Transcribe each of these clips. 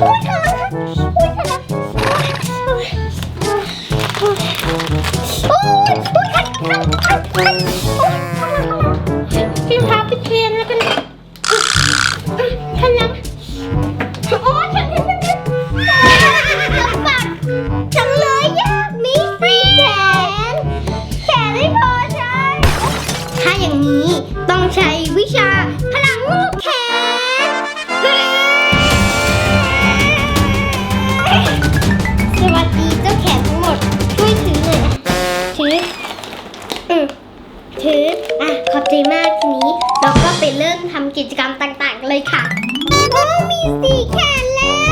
我看看。 กิจกรรมต่างๆกันเลยค่ะโอ้มีสี่แขนแล้ว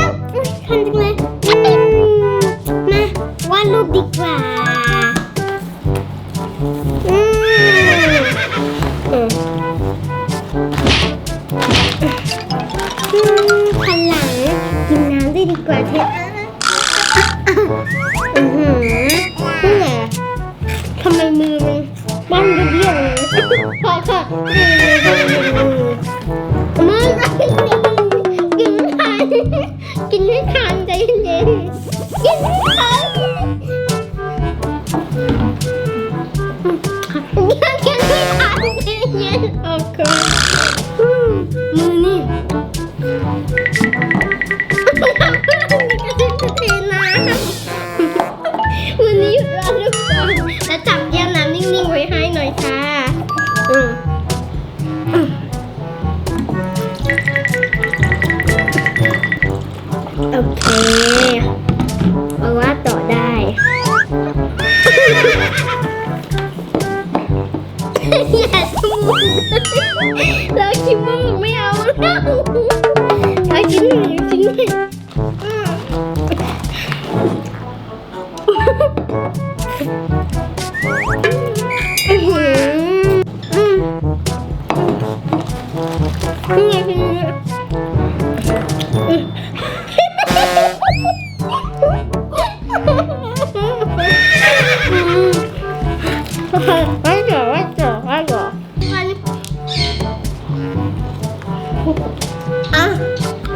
ยังกินไม่ทันใจเย็นๆโอเคอืมมือนี่วันนี้หยุดรอทุกคนแล้วจับแก้วน้ำนิ่งๆไว้ให้หน่อยค่ะอืมโอเคเอาว่าต่อได้ เอะ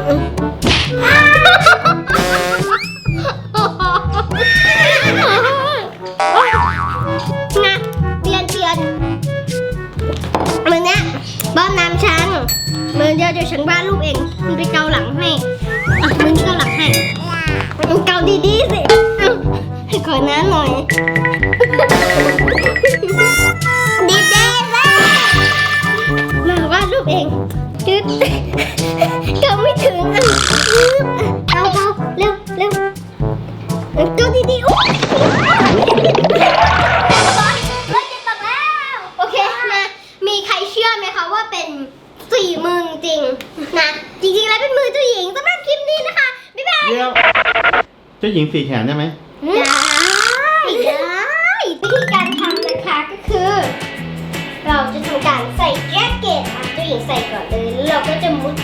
อืมนะเปลี่ยนเปลี่ยนมือเนี้ยบ้านน้ำฉันมือเดียวเดี๋ยวฉันวาดรูปเองมันไปเกาหลังให้ งๆแล้วเป็นมือเจ้าหญิงสำหรับคลิปนี้นะคะ บ๊ายบายเดี๋ยวเจ้าหญิงสี่แขนได้ไหมได้ได้วิธีการทำนะคะก็คือ เราจะทำการใส่แก้เกตอะเจ้าหญิงใส่ก่อนเลยแล้วเราก็จะมุด